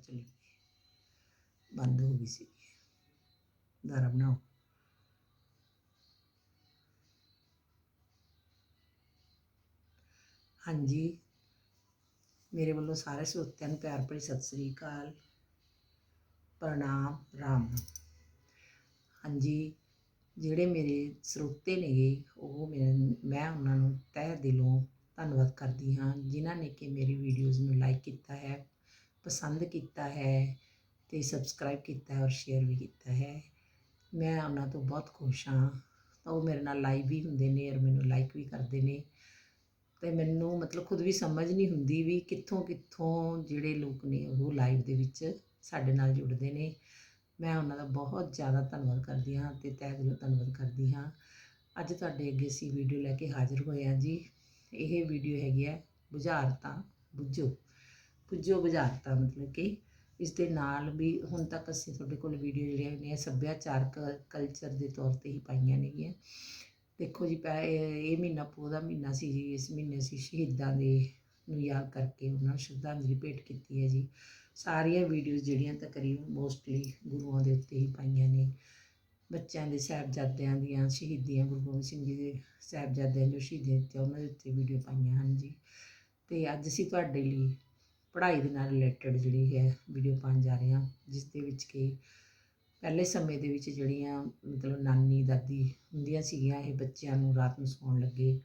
ਚਲੀ ਗਈ ਬੰਦ ਹੋ ਗਈ ਸੀ। ਦੁਬਾਰਾ ਬਣਾਓ। ਹਾਂਜੀ। ਮੇਰੇ ਵੱਲੋਂ ਸਾਰੇ ਸਰੋਤਿਆਂ ਨੂੰ ਪਿਆਰ ਭਰੀ ਸਤਿ ਸ੍ਰੀ ਅਕਾਲ। ਪ੍ਰਣਾਮ, ਰਾਮ। ਹਾਂਜੀ, ਜਿਹੜੇ ਮੇਰੇ ਸਰੋਤੇ ਨੇਗੇ, ਉਹ ਮੇਰੇ, ਮੈਂ ਉਹਨਾਂ ਨੂੰ ਤਹਿ ਦਿਲੋਂ ਧੰਨਵਾਦ ਕਰਦੀ ਹਾਂ, ਜਿਨ੍ਹਾਂ ਨੇ ਕਿ ਮੇਰੀ ਵੀਡੀਓਜ਼ ਨੂੰ ਲਾਈਕ ਕੀਤਾ ਹੈ। ਪਸੰਦ ਕੀਤਾ ਹੈ ਅਤੇ ਸਬਸਕ੍ਰਾਈਬ ਕੀਤਾ ਔਰ ਸ਼ੇਅਰ ਵੀ ਕੀਤਾ ਹੈ। ਮੈਂ ਉਹਨਾਂ ਤੋਂ ਬਹੁਤ ਖੁਸ਼ ਹਾਂ। ਤਾਂ ਉਹ ਮੇਰੇ ਨਾਲ ਲਾਈਵ ਵੀ ਹੁੰਦੇ ਨੇ ਔਰ ਮੈਨੂੰ ਲਾਈਕ ਵੀ ਕਰਦੇ ਨੇ। ਤੇ ਮੈਨੂੰ ਮਤਲਬ ਖੁਦ ਵੀ ਸਮਝ ਨਹੀਂ ਹੁੰਦੀ ਵੀ ਕਿੱਥੋਂ ਕਿੱਥੋਂ ਜਿਹੜੇ ਲੋਕ ਨੇ ਉਹ ਲਾਈਵ ਦੇ ਵਿੱਚ ਸਾਡੇ ਨਾਲ ਜੁੜਦੇ ਨੇ। ਮੈਂ ਉਹਨਾਂ ਦਾ ਬਹੁਤ ਜ਼ਿਆਦਾ ਧੰਨਵਾਦ ਕਰਦੀ ਹਾਂ ਤੇ ਤਹਿ ਦਿਲੋਂ ਧੰਨਵਾਦ ਕਰਦੀ ਹਾਂ। ਅੱਜ ਤੁਹਾਡੇ ਅੱਗੇ ਅਸੀਂ ਵੀਡੀਓ ਲੈ ਕੇ ਹਾਜ਼ਰ ਹੋਏ ਹਾਂ ਜੀ। ਇਹ ਵੀਡੀਓ ਹੈਗੀ ਹੈ, ਬੁਝਾਰਤਾਂ ਬੁੱਝੋ। ਬੁੱਝੋ ਬੁਝਾਰਤਾਂ ਮਤਲਬ ਕਿ ਇਸ ਦੇ ਨਾਲ ਵੀ ਹੁਣ ਤੱਕ ਅਸੀਂ ਤੁਹਾਡੇ ਕੋਲ ਵੀਡੀਓ ਜਿਹੜੀਆਂ ਨੇ ਸੱਭਿਆਚਾਰਕ ਕਲਚਰ ਦੇ ਤੌਰ ਤੇ ਹੀ ਪਾਈਆਂ ਨੇਗੀਆਂ। ਦੇਖੋ ਜੀ, ਪੈ, ਇਹ ਮਹੀਨਾ ਪੋਹ ਦਾ ਮਹੀਨਾ ਸੀ ਜੀ, ਇਸ ਮਹੀਨੇ ਅਸੀਂ ਸ਼ਹੀਦਾਂ ਦੇ ਨੂੰ ਯਾਦ ਕਰਕੇ ਉਹਨਾਂ ਨੂੰ ਸ਼ਰਧਾਂਜਲੀ ਭੇਟ ਕੀਤੀ ਹੈ ਜੀ। ਸਾਰੀਆਂ ਵੀਡੀਓਜ਼ ਜਿਹੜੀਆਂ ਤਕਰੀਬਨ ਮੋਸਟਲੀ ਗੁਰੂਆਂ ਦੇ ਉੱਤੇ ਹੀ ਪਾਈਆਂ ਨੇ। ਬੱਚਿਆਂ ਦੇ ਸਾਹਿਬਜ਼ਾਦਿਆਂ ਦੀਆਂ, ਸ਼ਹੀਦੀਆਂ ਗੁਰੂ ਗੋਬਿੰਦ ਸਿੰਘ ਜੀ ਦੇ ਸਾਹਿਬਜ਼ਾਦਿਆਂ ਜੋ ਸ਼ਹੀਦੀਆਂ ਦਿੱਤੀਆਂ, ਉਹਨਾਂ ਦੇ ਉੱਤੇ ਵੀਡੀਓ ਪਾਈਆਂ ਹਨ ਜੀ। ਤੇ ਅੱਜ ਅਸੀਂ ਤੁਹਾਡੇ ਲਈ ਪੜ੍ਹਾਈ ਦੇ ਨਾਲ ਰਿਲੇਟਡ ਜਿਹੜੀ ਹੈ ਵੀਡੀਓ ਪਾਉਣ ਜਾ ਰਹੇ ਹਾਂ, ਜਿਸ ਦੇ ਵਿੱਚ ਕਿ ਪਹਿਲੇ ਸਮੇਂ ਦੇ ਵਿੱਚ ਜਿਹੜੀਆਂ ਮਤਲਬ ਨਾਨੀ, ਦਾਦੀ ਹੁੰਦੀਆਂ ਸੀਗੀਆਂ, ਇਹ ਬੱਚਿਆਂ ਨੂੰ ਰਾਤ ਨੂੰ ਸੌਣ ਲੱਗੇ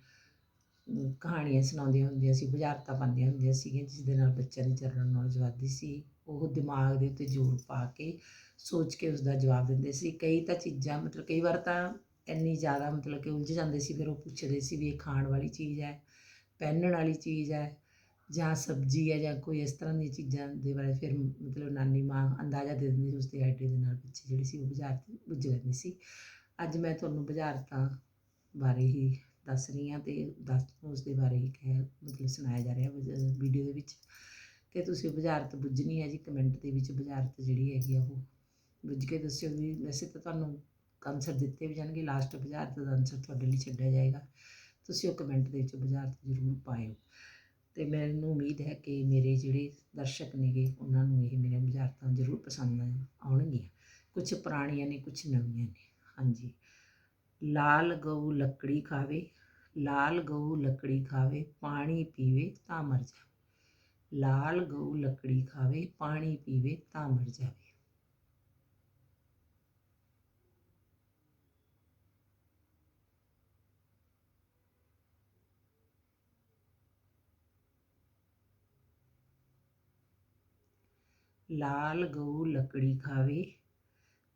ਕਹਾਣੀਆਂ ਸੁਣਾਉਂਦੀਆਂ ਹੁੰਦੀਆਂ ਸੀ, ਬੁਝਾਰਤਾਂ ਪਾਉਂਦੀਆਂ ਹੁੰਦੀਆਂ ਸੀਗੀਆਂ, ਜਿਸ ਦੇ ਨਾਲ ਬੱਚਿਆਂ ਦੀ ਜਨਰਲ ਨੌਲੇਜ ਵੱਧਦੀ ਸੀ। ਉਹ ਦਿਮਾਗ ਦੇ ਉੱਤੇ ਜ਼ੋਰ ਪਾ ਕੇ ਸੋਚ ਕੇ ਉਸ ਦਾ ਜਵਾਬ ਦਿੰਦੇ ਸੀ। ਕਈ ਤਾਂ ਚੀਜ਼ਾਂ ਮਤਲਬ ਕਈ ਵਾਰ ਤਾਂ ਇੰਨੀ ਜ਼ਿਆਦਾ ਮਤਲਬ ਕਿ ਉਲਝ ਜਾਂਦੇ ਸੀ, ਫਿਰ ਉਹ ਪੁੱਛਦੇ ਸੀ ਵੀ ਇਹ ਖਾਣ ਵਾਲੀ ਚੀਜ਼ ਹੈ, ਪਹਿਨਣ ਵਾਲੀ ਚੀਜ਼ ਹੈ ਜਾਂ ਸਬਜ਼ੀ ਹੈ ਜਾਂ ਕੋਈ ਇਸ ਤਰ੍ਹਾਂ ਦੀਆਂ ਚੀਜ਼ਾਂ ਦੇ ਬਾਰੇ ਫਿਰ ਮਤਲਬ ਨਾਨੀ ਮਾਂ ਅੰਦਾਜ਼ਾ ਦੇ ਦਿੰਦੀ ਸੀ ਉਸ ਦੇ ਆਈਡੀਆ ਦੇ ਨਾਲ ਪਿੱਛੇ ਜਿਹੜੀ ਸੀ ਉਹ ਬੁਝਾਰਤ ਬੁੱਝ ਲੈਂਦੇ ਸੀ। ਅੱਜ ਮੈਂ ਤੁਹਾਨੂੰ ਬੁਝਾਰਤਾਂ ਬਾਰੇ ਹੀ ਦੱਸ ਰਹੀ ਹਾਂ ਤੇ ਦੱਸ ਉਸ ਬਾਰੇ ਹੀ ਕਹਿ, ਮਤਲਬ ਸੁਣਾਇਆ ਜਾ ਰਿਹਾ ਵੀਡੀਓ ਦੇ ਵਿੱਚ ਕਿ ਤੁਸੀਂ ਬੁਝਾਰਤ ਬੁੱਝਣੀ ਹੈ ਜੀ, ਕਮੈਂਟ ਦੇ ਵਿੱਚ ਬੁਝਾਰਤ ਜਿਹੜੀ ਹੈਗੀ ਆ ਉਹ ਬੁੱਝ ਕੇ ਦੱਸਿਓ ਵੀ ਵੈਸੇ ਤਾਂ ਤੁਹਾਨੂੰ ਆਨਸਰ ਦਿੱਤੇ ਵੀ ਜਾਣਗੇ, ਲਾਸਟ ਬੁਝਾਰਤ ਦਾ ਆਨਸਰ ਤੁਹਾਡੇ ਲਈ ਛੱਡਿਆ ਜਾਏਗਾ। ਤੁਸੀਂ ਉਹ ਕਮੈਂਟ ਦੇ ਵਿੱਚ ਬੁਝਾਰਤ ਜ਼ਰੂਰ ਪਾਇਓ। ਅਤੇ ਮੈਨੂੰ ਉਮੀਦ ਹੈ ਕਿ ਮੇਰੇ ਜਿਹੜੇ ਦਰਸ਼ਕ ਨੇਗੇ, ਉਹਨਾਂ ਨੂੰ ਇਹ ਮੇਰੀਆਂ ਬੁਝਾਰਤਾਂ ਜ਼ਰੂਰ ਪਸੰਦ ਆਉਣਗੀਆਂ। ਕੁਝ ਪੁਰਾਣੀਆਂ ਨੇ ਕੁਝ ਨਵੀਆਂ ਨੇ। ਹਾਂਜੀ। ਲਾਲ ਗਊ ਲੱਕੜੀ ਖਾਵੇ, ਲਾਲ ਗਊ ਲੱਕੜੀ ਖਾਵੇ, ਪਾਣੀ ਪੀਵੇ ਤਾਂ ਮਰ ਜਾਵੇ ਲਾਲ ਗਊ ਲੱਕੜੀ ਖਾਵੇ, ਪਾਣੀ ਪੀਵੇ ਤਾਂ ਮਰ ਜਾਵੇ। ਲਾਲ ਗਊ ਲੱਕੜੀ ਖਾਵੇ,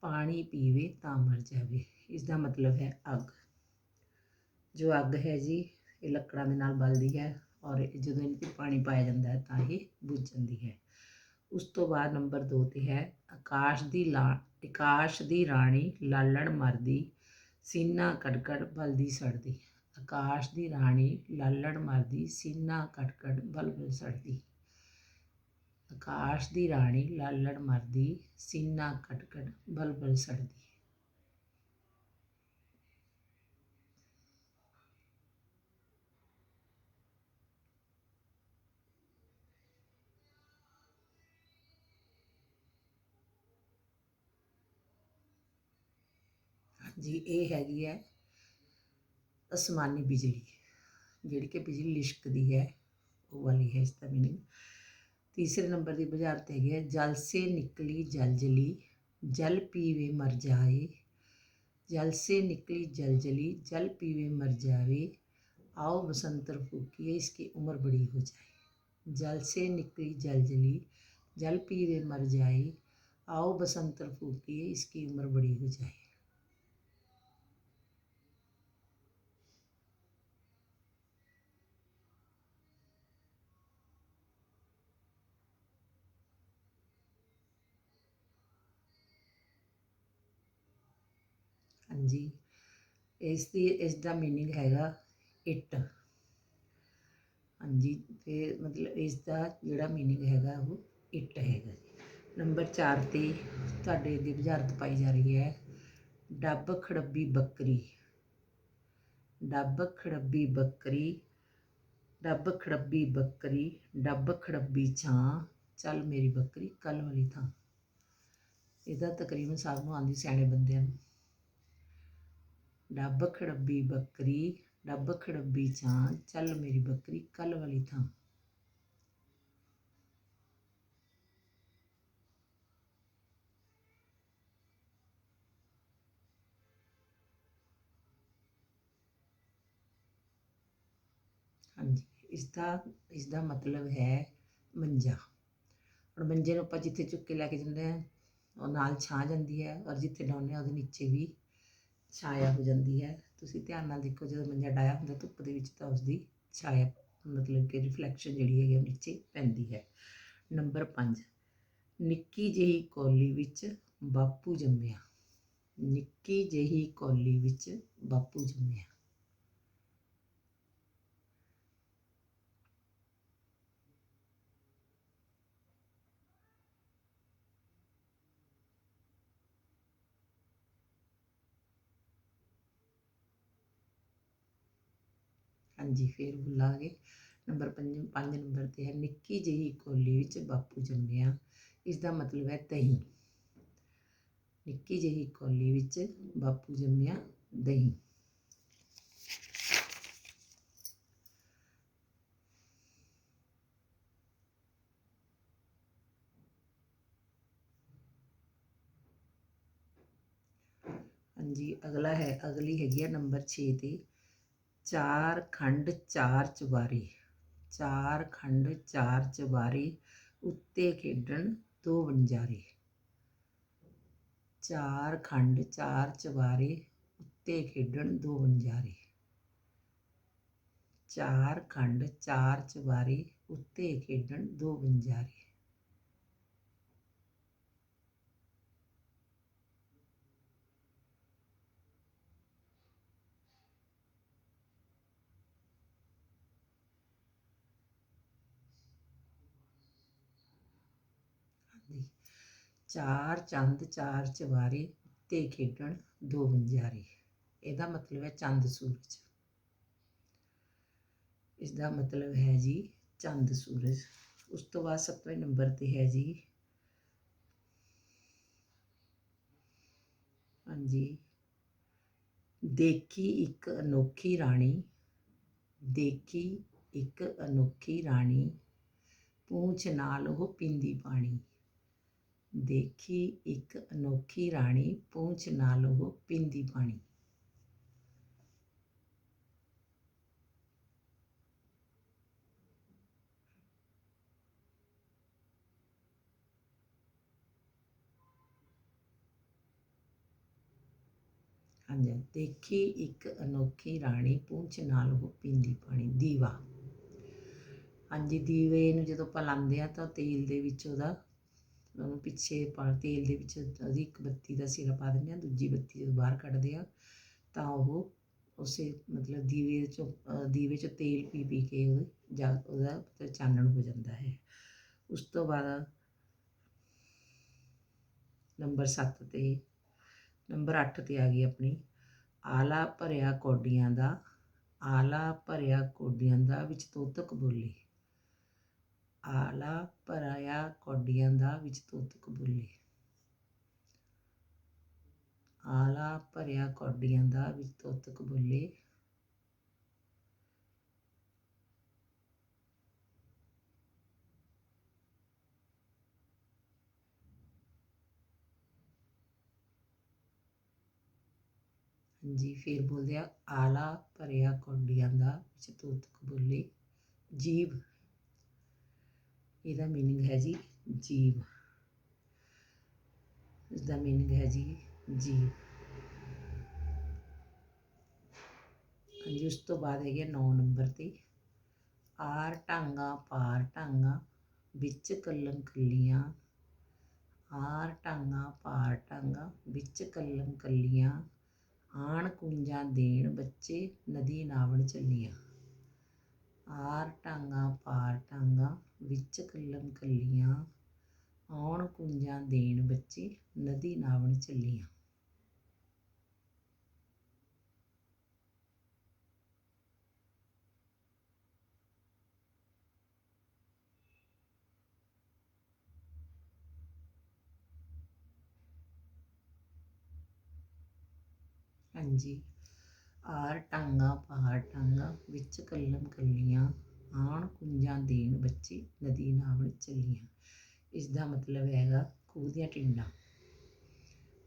ਪਾਣੀ ਪੀਵੇ ਤਾਂ ਮਰ ਜਾਵੇ। ਇਸ ਦਾ ਮਤਲਬ ਹੈ ਅੱਗ। ਜੋ ਅੱਗ ਹੈ ਜੀ, ਇਹ ਲੱਕੜਾਂ ਦੇ ਨਾਲ ਬਲਦੀ ਹੈ ਔਰ ਇਹ ਜਦੋਂ ਇਹਨੂੰ ਪਾਣੀ ਪਾਇਆ ਜਾਂਦਾ ਹੈ ਤਾਂ ਇਹ ਬੁੱਝ ਜਾਂਦੀ ਹੈ। ਉਸ ਤੋਂ ਬਾਅਦ ਨੰਬਰ 2 ਤੇ ਹੈ, ਆਕਾਸ਼ ਦੀ ਲਾ, ਆਕਾਸ਼ ਦੀ ਰਾਣੀ ਲਾਲੜ ਮਰਦੀ, ਸੀਨਾ ਕੜਕੜ ਬਲਦੀ ਸੜਦੀ। ਆਕਾਸ਼ ਦੀ ਰਾਣੀ ਲਾਲੜ ਮਰਦੀ, ਸੀਨਾ ਕਟਕਟ ਬਲਬਲ ਸੜਦੀ। ਆਕਾਸ਼ ਦੀ ਰਾਣੀ ਲਾਲੜ ਮਰਦੀ, ਸੀਨਾ ਕਟਕਟ ਬਲ ਬਲ ਸੜਦੀ। ਹਾਂਜੀ, ਇਹ ਹੈਗੀ ਹੈ ਅਸਮਾਨੀ ਬਿਜਲੀ। ਜਿਹੜੀ ਕਿ ਬਿਜਲੀ ਲਿਸ਼ਕਦੀ ਹੈ, ਉਹ ਵਾਲੀ ਹੈ ਇਸ ਦਾ ਮੀਨਿੰਗ ਤੀਸਰੇ ਨੰਬਰ ਦੀ ਬੁਝਾਰਤ ਹੈਗੀ ਹੈ ਜਲ ਸੇ ਨਿਕਲੀ ਜਲ ਜਲੀ ਜਲ ਪੀਵੇ ਮਰ ਜਾਏ ਜਲ ਸੇ ਨਿਕਲੀ ਜਲ ਜਲੀ ਜਲ ਪੀਵੇ ਮਰ ਜਾਵੇ आओ बसंतर फूकिए इसकी उम्र बड़ी हो जाए जल से निकली जल जली जल पीवे मर जाए आओ बसंतर फूकिए इसकी उम्र बड़ी हो जाए ਇਸ ਦੀ, ਇਸ ਦਾ ਮੀਨਿੰਗ ਹੈਗਾ ਇੱਟ ਹਾਂਜੀ, ਤੇ ਮਤਲਬ ਇਸ ਦਾ ਜਿਹੜਾ ਮੀਨਿੰਗ ਹੈਗਾ ਉਹ ਇੱਟ ਹੈਗਾ ਨੰਬਰ 4 ਤੇ ਤੁਹਾਡੇ ਅੱਗੇ ਬੁਝਾਰਤ ਪਾਈ ਜਾ ਰਹੀ ਹੈ, ਡੱਬ ਖੜੱਬੀ ਬੱਕਰੀ। ਡੱਬ ਖੜੱਬੀ ਬੱਕਰੀ, ਡੱਬ ਖੜੱਬੀ ਬੱਕਰੀ, ਡੱਬ ਖੜੱਬੀ ਛਾਂ, ਚੱਲ ਮੇਰੀ ਬੱਕਰੀ ਕੱਲ ਵਾਲੀ ਥਾਂ। ਇਹਦਾ ਤਕਰੀਬਨ ਸਭ ਨੂੰ ਆਂਦੀ ਸਿਆਣੇ ਬੰਦਿਆਂ ਨੂੰ। ਡੱਬ ਖੜੱਬੀ ਬੱਕਰੀ, ਡੱਬ ਖੜੱਬੀ ਚਾਂ, ਚੱਲ ਮੇਰੀ ਬੱਕਰੀ ਕੱਲ ਵਾਲੀ ਥਾਂ। ਹਾਂਜੀ, ਇਸ ਦਾ ਇਸ ਦਾ ਮਤਲਬ ਹੈ ਮੰਜਾ। ਔਰ ਮੰਜੇ ਨੂੰ ਆਪਾਂ ਜਿੱਥੇ ਚੁੱਕ ਕੇ ਲੈ ਕੇ ਜਾਂਦੇ ਹਾਂ, ਉਹ ਨਾਲ ਛਾਂ ਜਾਂਦੀ ਹੈ ਔਰ ਜਿੱਥੇ ਡਾਉਂਦੇ ਹਾਂ ਉਹਦੇ ਨੀਚੇ ਵੀ ਛਾਇਆ ਹੋ ਜਾਂਦੀ ਹੈ। ਤੁਸੀਂ ਧਿਆਨ ਨਾਲ ਦੇਖੋ, ਜਦੋਂ ਮੰਜਾ ਡਾਇਆ ਹੁੰਦਾ, ਧੁੱਪ ਦੇ ਵਿੱਚ ਤਾਂ ਉਸਦੀ ਛਾਇਆ ਮਤਲਬ ਕਿ ਰਿਫਲੈਕਸ਼ਨ ਜਿਹੜੀ ਹੈਗੀ ਉਹ ਨੀਚੇ ਪੈਂਦੀ ਹੈ। ਨੰਬਰ 5 ਨਿੱਕੀ ਜਿਹੀ ਕੌਲੀ ਵਿੱਚ ਬਾਪੂ ਜੰਮਿਆ। ਨਿੱਕੀ ਜਿਹੀ ਕੌਲੀ ਵਿੱਚ ਬਾਪੂ ਜੰਮਿਆ। ਹਾਂਜੀ, ਫੇਰ ਬੁਲਾਂਗੇ। ਨੰਬਰ 5 5 ਨੰਬਰ ਤੇ ਹੈ, ਨਿੱਕੀ ਜਿਹੀ ਕੋਲੀ ਵਿੱਚ ਬਾਪੂ ਜੰਮਿਆ ਇਸ ਦਾ ਮਤਲਬ ਹੈ ਦਹੀਂ। ਨਿੱਕੀ ਜਿਹੀ ਕੋਲੀ ਵਿੱਚ ਬਾਪੂ ਜੰਮਿਆ ਦਹੀਂ। ਹਾਂਜੀ, ਅਗਲਾ ਹੈ, ਅਗਲੀ ਹੈਗੀ ਹੈ ਨੰਬਰ 6 ਤੇ। ਚਾਰ ਖੰਡ ਚਾਰ ਚੁਬਾਰੇ ਚਾਰ ਖੰਡ ਚਾਰ ਚੁਬਾਰੇ ਉੱਤੇ ਖੇਡਣ ਦੋ ਵਣਜਾਰੇ। ਚਾਰ ਖੰਡ ਚਾਰ ਚੁਬਾਰੇ ਉੱਤੇ ਖੇਡਣ ਦੋ ਵਣਜਾਰੇ। ਚਾਰ ਖੰਡ ਚਾਰ ਚੁਬਾਰੇ ਉੱਤੇ ਖੇਡਣ ਦੋ ਵਣਜਾਰੇ ਹਾਂਜੀ ਚਾਰ ਚੰਦ ਚਾਰ ਚਵਾਰੇ ਉੱਤੇ ਖੇਡਣ ਦੋ ਵੰਜਾਰੇ ਇਹਦਾ ਮਤਲਬ ਹੈ ਚੰਦ ਸੂਰਜ। ਇਸ ਦਾ ਮਤਲਬ ਹੈ ਜੀ ਚੰਦ ਸੂਰਜ। ਉਸ ਤੋਂ ਬਾਅਦ ਸੱਤਵੇਂ ਨੰਬਰ ਤੇ ਹੈ ਜੀ ਹਾਂਜੀ। ਦੇਖੀ ਇੱਕ ਅਨੋਖੀ ਰਾਣੀ। ਦੇਖੀ ਇੱਕ ਅਨੋਖੀ ਰਾਣੀ। ਪੂੰਛ ਨਾਲ ਉਹ ਪੀਂਦੀ ਪਾਣੀ। ਦੇਖੀ ਇੱਕ ਅਨੋਖੀ ਰਾਣੀ ਪੂੰਛ ਨਾਲ ਉਹ ਪੀਂਦੀ ਪਾਣੀ। ਹਾਂਜੀ, ਦੇਖੀ ਇੱਕ ਅਨੋਖੀ ਰਾਣੀ ਪੂੰਛ ਨਾਲ ਉਹ ਪੀਂਦੀ ਪਾਣੀ, ਦੀਵਾ। ਹਾਂਜੀ, ਦੀਵੇ ਨੂੰ ਜਦੋਂ ਆਪਾਂ ਲਾਉਂਦੇ ਆ ਤਾਂ ਤੇਲ ਦੇ ਵਿੱਚ ਉਹਦਾ ਉਹਨੂੰ ਪਿੱਛੇ ਪਾ ਤੇਲ ਦੇ ਵਿੱਚ ਉਹਦੀ ਇੱਕ ਬੱਤੀ ਦਾ ਸਿਰਾ ਪਾ ਦਿੰਦੇ ਹਾਂ, ਦੂਜੀ ਬੱਤੀ ਜਦੋਂ ਬਾਹਰ ਕੱਢਦੇ ਹਾਂ, ਤਾਂ ਉਹ ਉਸੇ ਮਤਲਬ ਦੀਵੇ ਚੋਂ ਦੀਵੇ 'ਚੋਂ ਤੇਲ ਪੀ ਪੀ ਕੇ ਉਹ ਜਾ, ਉਹਦਾ ਮਤਲਬ ਚਾਨਣ ਹੋ ਜਾਂਦਾ ਹੈ। ਉਸ ਤੋਂ ਬਾਅਦ ਨੰਬਰ 7 ਤੇ, ਨੰਬਰ 8 ਤੇ ਆ ਗਈ ਆਪਣੀ, ਆਲਾ ਭਰਿਆ ਕੋਡੀਆਂ ਦਾ, ਆਲਾ ਭਰਿਆ ਕੋਡੀਆਂ ਦਾ ਵਿੱਚ ਤੋਤਕ ਬੋਲੀ। ਆਲਾ ਭਰਿਆ ਕੌਡੀਆਂ ਦਾ ਵਿੱਚ ਤੋਤਕ ਬੋਲੀ ਆਲਾ ਭਰਿਆ ਕੌਡੀਆਂ ਦਾ ਵਿੱਚ ਤੋਤਕ ਬੋਲੇ ਹਾਂਜੀ, ਫਿਰ ਬੋਲਦੇ ਆ, ਆਲਾ ਭਰਿਆ ਕੌਡੀਆਂ ਦਾ ਵਿੱਚ ਤੋਤਕ ਬੋਲੇ ਜੀਵ ਇਹਦਾ ਮੀਨਿੰਗ ਹੈ ਜੀ ਜੀਵ। ਇਸ ਦਾ ਮੀਨਿੰਗ ਹੈ ਜੀ ਜੀਵ। ਹਾਂਜੀ, ਉਸ ਤੋਂ ਬਾਅਦ ਹੈਗੇ 9 ਨੰਬਰ ਤੇ। ਆਰ ਟਾਂਗਾ, ਪਾਰ ਟਾਂਗਾ, ਵਿੱਚ ਕੱਲਮ ਕੱਲੀਆਂ। ਆਰ ਟਾਂਗਾ, ਪਾਰ ਟਾਂਗਾ, ਵਿੱਚ ਕੱਲਮ ਕੱਲੀਆਂ। ਆਣ ਕੁੰਜਾਂ ਦੇਣ ਬੱਚੇ, ਨਦੀ ਨਾਵਣ ਚੱਲੀਆਂ। ਆਰ ਟਾਂਗਾ, ਪਾਰ ਟਾਂਗਾ, ਵਿੱਚ ਕੱਲਮ ਕੱਲੀਆਂ, ਆਉਣ ਕੁੰਜਾਂ ਦੇਣ ਬੱਚੇ, ਨਦੀ ਨਾਵਣ ਚੱਲੀਆਂ। ਹਾਂਜੀ। ਆਰ ਟਾਂਗਾ ਪਾਰ ਟਾਂਗਾ, ਵਿੱਚ ਕੱਲਮ ਕੱਲੀਆਂ, ਆਣ ਕੁੰਜਾਂ ਦੇਣ ਬੱਚੇ, ਨਦੀ ਨਾਵਲ ਚੱਲੀਆਂ। ਇਸ ਦਾ ਮਤਲਬ ਹੈਗਾ ਖੂਹ ਦੀਆਂ ਟਿੰਡਾਂ।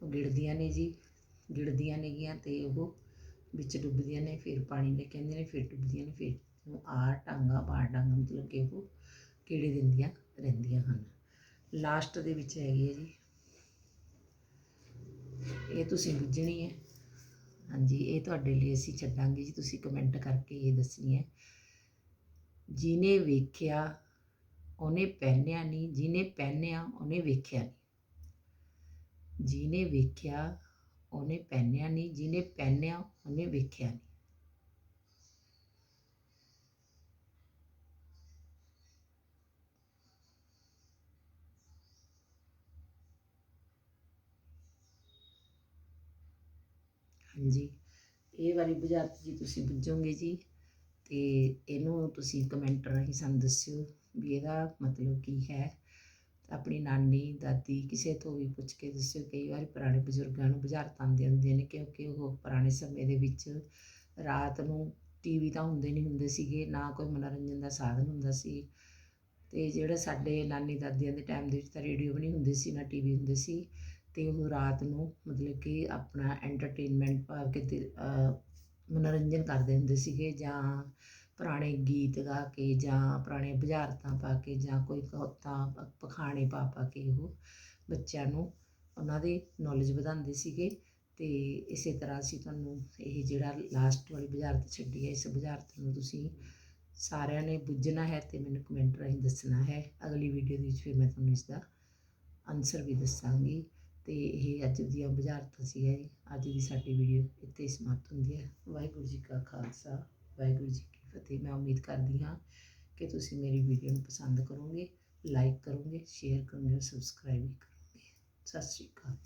ਉਹ ਗਿੜਦੀਆਂ ਨੇ ਜੀ, ਗਿੜਦੀਆਂ ਨੇਗੀਆਂ ਤੇ ਉਹ ਵਿੱਚ ਡੁੱਬਦੀਆਂ ਨੇ, ਫਿਰ ਪਾਣੀ ਲੈ ਕੇ ਨੇ, ਫਿਰ ਡੁੱਬਦੀਆਂ ਨੇ, ਫਿਰ ਆਰ ਟਾਂਗਾ ਪਾਰ ਟਾਂਗਾ ਮਤਲਬ ਕਿ ਉਹ ਕੀੜੇ ਦਿੰਦੀਆਂ ਰਹਿੰਦੀਆਂ ਹਨ। ਲਾਸਟ ਦੇ ਵਿੱਚ ਹੈਗੀ ਹੈ ਜੀ। ਇਹ ਤੁਸੀਂ ਬੁੱਝਣੀ ਹੈ। ਹਾਂਜੀ, ਇਹ ਤੁਹਾਡੇ ਲਈ ਅਸੀਂ ਛੱਡਾਂਗੇ ਜੀ, ਤੁਸੀਂ ਕਮੈਂਟ ਕਰਕੇ ਇਹ ਦੱਸਣੀ ਹੈ। ਜਿਹਨੇ ਵੇਖਿਆ, ਉਹਨੇ ਪਹਿਨਿਆ ਨਹੀਂ, ਜਿਹਨੇ ਪਹਿਨਿਆ, ਉਹਨੇ ਵੇਖਿਆ ਨਹੀਂ। ਜਿਹਨੇ ਵੇਖਿਆ, ਉਹਨੇ ਪਹਿਨਿਆ ਨਹੀਂ, ਜਿਹਨੇ ਪਹਿਨਿਆ, ਉਹਨੇ ਵੇਖਿਆ ਨਹੀਂ। ਜੀ ਇਹ ਵਾਲੀ ਬੁਝਾਰਤ ਜੀ ਤੁਸੀਂ ਬੁੱਝੋਗੇ ਜੀ ਤੇ ਇਹਨੂੰ ਤੁਸੀਂ ਕਮੈਂਟ ਰਾਹੀਂ ਸਾਨੂੰ ਦੱਸਿਓ ਵੀ ਇਹਦਾ ਮਤਲਬ ਕੀ ਹੈ। ਆਪਣੀ ਨਾਨੀ, ਦਾਦੀ ਕਿਸੇ ਤੋਂ ਵੀ ਪੁੱਛ ਕੇ ਦੱਸਿਓ। ਕਈ ਵਾਰ ਪੁਰਾਣੇ ਬਜ਼ੁਰਗਾਂ ਨੂੰ ਬੁਝਾਰਤਾਂ ਆਉਂਦੀਆਂ ਹੁੰਦੀਆਂ ਨੇ ਕਿਉਂਕਿ ਉਹ ਪੁਰਾਣੇ ਸਮੇਂ ਦੇ ਵਿੱਚ ਰਾਤ ਨੂੰ ਟੀਵੀ ਤਾਂ ਹੁੰਦੇ ਨਹੀਂ ਹੁੰਦੇ ਸੀਗੇ, ਨਾ ਕੋਈ ਮਨੋਰੰਜਨ ਦਾ ਸਾਧਨ ਹੁੰਦਾ ਸੀ। ਤੇ ਜਿਹੜਾ ਸਾਡੇ ਨਾਨੀ, ਦਾਦੀਆਂ ਦੇ ਟਾਈਮ ਦੇ ਵਿੱਚ ਤਾਂ ਰੇਡੀਓ ਵੀ ਨਹੀਂ ਹੁੰਦੇ ਸੀ, ਨਾ ਟੀਵੀ ਹੁੰਦੇ ਸੀ। ਅਤੇ ਉਹ ਰਾਤ ਨੂੰ ਮਤਲਬ ਕਿ ਆਪਣਾ ਐਂਟਰਟੇਨਮੈਂਟ ਭਾਵ ਕਿ ਦਿ- ਮਨੋਰੰਜਨ ਕਰਦੇ ਹੁੰਦੇ ਸੀਗੇ ਜਾਂ ਪੁਰਾਣੇ ਗੀਤ ਗਾ ਕੇ ਜਾਂ ਪੁਰਾਣੇ ਬੁਝਾਰਤਾਂ ਪਾ ਕੇ ਜਾਂ ਕੋਈ ਕਹਾਵਤਾਂ ਪਖਾਣੇ ਪਾ ਪਾ ਕੇ ਉਹ ਬੱਚਿਆਂ ਨੂੰ ਉਹਨਾਂ ਦੀ ਨੌਲੇਜ ਵਧਾਉਂਦੇ ਸੀਗੇ ਅਤੇ ਇਸੇ ਤਰ੍ਹਾਂ ਅਸੀਂ ਤੁਹਾਨੂੰ ਇਹ ਜਿਹੜਾ ਲਾਸਟ ਵਾਲੀ ਬੁਝਾਰਤ ਛੱਡੀ ਹੈ, ਇਸ ਬੁਝਾਰਤ ਨੂੰ ਤੁਸੀਂ ਸਾਰਿਆਂ ਨੇ ਬੁੱਝਣਾ ਹੈ ਅਤੇ ਮੈਨੂੰ ਕਮੈਂਟ ਰਾਹੀਂ ਦੱਸਣਾ ਹੈ। ਅਗਲੀ ਵੀਡੀਓ ਦੇ ਵਿੱਚ ਫਿਰ ਮੈਂ ਤੁਹਾਨੂੰ ਇਸ ਦਾ ਆਨਸਰ ਵੀ ਦੱਸਾਂਗੀ। ਅਤੇ ਇਹ ਅੱਜ ਦੀਆਂ ਬੁਝਾਰਤਾਂ ਸੀ ਹੈ ਅੱਜ ਦੀ ਸਾਡੀ ਵੀਡੀਓ ਇੱਥੇ ਸਮਾਪਤ ਹੁੰਦੀ ਹੈ। ਵਾਹਿਗੁਰੂ ਜੀ ਕਾ ਖਾਲਸਾ, ਵਾਹਿਗੁਰੂ ਜੀ ਕੀ ਫਤਿਹ। ਮੈਂ ਉਮੀਦ ਕਰਦੀ ਹਾਂ ਕਿ ਤੁਸੀਂ ਮੇਰੀ ਵੀਡੀਓ ਨੂੰ ਪਸੰਦ ਕਰੋਗੇ ਲਾਈਕ ਕਰੋਗੇ ਸ਼ੇਅਰ ਕਰੋਗੇ ਸਬਸਕ੍ਰਾਈਬ ਵੀ ਕਰੋਗੇ। ਸਤਿ ਸ਼੍ਰੀ ਅਕਾਲ।